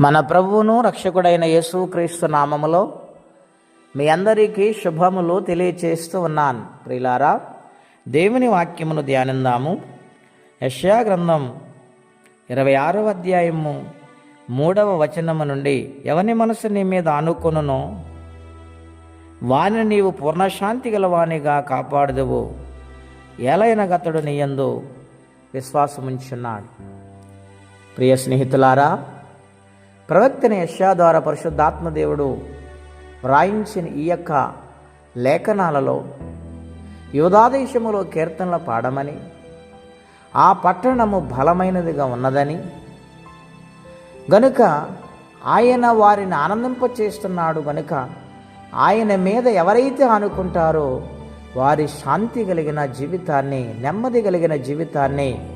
మన ప్రభువును రక్షకుడైన యేసుక్రీస్తు నామములో మీ అందరికీ శుభములు తెలియచేస్తూ ఉన్నాను. ప్రిలారా దేవుని వాక్యమును ధ్యానిందాము. యష్యా గ్రంథం ఇరవై ఆరవ అధ్యాయము మూడవ వచనము నుండి ఎవని మనసు నీ మీద ఆనుకొనునో వాని నీవు పూర్ణశాంతి గలవానిగా కాపాడదువు. ఎలైనగతడు నీయందు విశ్వాసముంచున్నాడు. ప్రియ స్నేహితులారా ప్రవక్తని యశా ద్వారా పరిశుద్ధాత్మదేవుడు వ్రాయించిన ఈ యొక్క లేఖనాలలో యోధాదేశములో కీర్తనలు పాడమని ఆ పట్టణము బలమైనదిగా ఉన్నదని గనుక ఆయన వారిని ఆనందింపచేస్తున్నాడు గనుక ఆయన మీద ఎవరైతే అనుకుంటారో వారి శాంతి కలిగిన జీవితాన్ని నెమ్మది కలిగిన జీవితాన్ని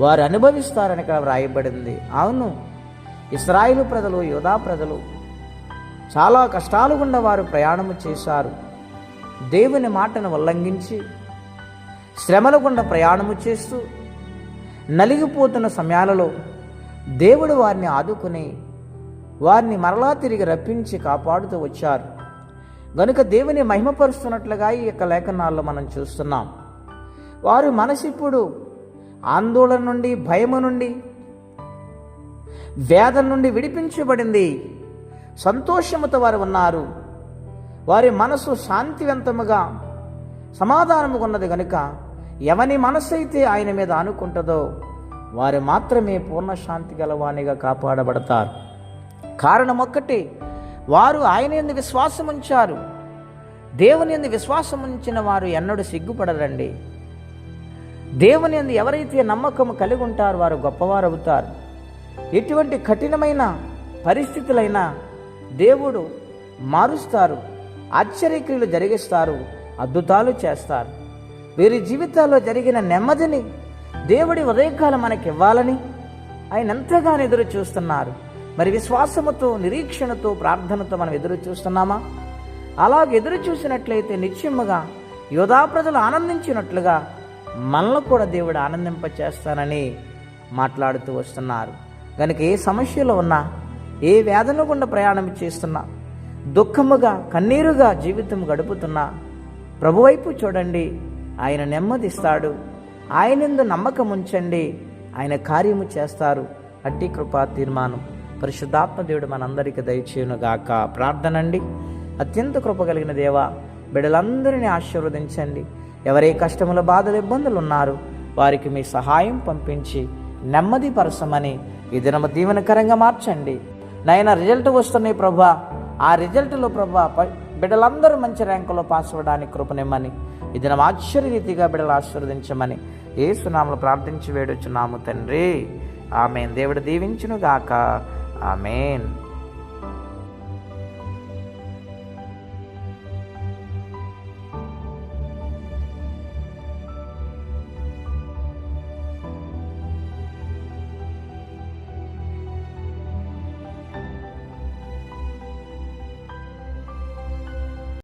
వారు అనుభవిస్తారని ఇక్కడ వ్రాయబడింది. అవును ఇస్రాయిలు ప్రజలు యోధా ప్రజలు చాలా కష్టాలు గుండా వారు ప్రయాణము చేశారు. దేవుని మాటను ఉల్లంఘించి శ్రమల గుండా ప్రయాణము చేస్తూ నలిగిపోతున్న సమయాలలో దేవుడు వారిని ఆదుకుని వారిని మరలా తిరిగి రప్పించి కాపాడుతూ వచ్చారు. గనుక దేవుని మహిమపరుస్తున్నట్లుగా ఈ యొక్క లేఖనాల్లో మనం చూస్తున్నాం. వారు మనసిప్పుడు ఆందోళన నుండి భయము నుండి వేదన నుండి విడిపించబడింది. సంతోషముతో వారు ఉన్నారు. వారి మనసు శాంతివంతముగా సమాధానముగా ఉన్నది కనుక ఎవని మనసైతే ఆయన మీద ఆనుకుంటుందో వారు మాత్రమే పూర్ణ శాంతి గలవానిగా కాపాడబడతారు. కారణం ఒక్కటి వారు ఆయన ఎందు విశ్వాసం ఉంచారు దేవుని ఎందు విశ్వాసం ఉంచిన వారు ఎన్నడూ సిగ్గుపడరండి. దేవుని ఎందు ఎవరైతే నమ్మకం కలిగి ఉంటారో వారు గొప్పవారు అవుతారు ఎటువంటి కఠినమైన పరిస్థితులైనా దేవుడు మారుస్తారు ఆశ్చర్యక్రియలు జరిగిస్తారు అద్భుతాలు చేస్తారు. వీరి జీవితాల్లో జరిగిన నెమ్మదిని దేవుడి ఉదయకాలం మనకి ఇవ్వాలని ఆయన ఎంతగానో ఎదురు చూస్తున్నారు. మరి విశ్వాసముతో నిరీక్షణతో ప్రార్థనతో మనం ఎదురు చూస్తున్నామా? అలాగ ఎదురు చూసినట్లయితే నిశ్చయముగా యోధా ప్రజలు ఆనందించినట్లుగా మనల్ని కూడా దేవుడు ఆనందింపచేస్తానని మాట్లాడుతూ వస్తున్నారు. కనుక ఏ సమస్యలు ఉన్నా ఏ వేదన గుండా ప్రయాణం చేస్తున్నా దుఃఖముగా కన్నీరుగా జీవితం గడుపుతున్నా ప్రభువైపు చూడండి ఆయన నెమ్మదిస్తాడు. ఆయనందు నమ్మకం ఉంచండి. ఆయన కార్యము చేస్తారు. అట్టి కృపా తీర్మానం. పరిశుద్ధాత్మ దేవుడు మనందరికీ దయచేయునుగాక. ప్రార్థన అండి అత్యంత కృప కలిగిన దేవా బిడలందరినీ ఆశీర్వదించండి. ఎవరే కష్టముల బాధలు ఇబ్బందులు ఉన్నారు వారికి మీ సహాయం పంపించి నెమ్మది పరచమని ఈ దినము దీవెనకరంగా మార్చండి. నైనా రిజల్ట్ వస్తున్నాయి ప్రభా. ఆ రిజల్ట్లో ప్రభా బిడ్డలందరూ మంచి ర్యాంకులో పాస్ అవ్వడానికి కృపనిమ్మని ఈ దినం ఆశ్చర్యరీతిగా బిడ్డలు ఆశీర్వదించమని ఏ సునామలు ప్రార్థించి వేడొచ్చున్నాము తండ్రి. ఆమెన్. దేవుడు దీవించునుగాక. ఆమెన్.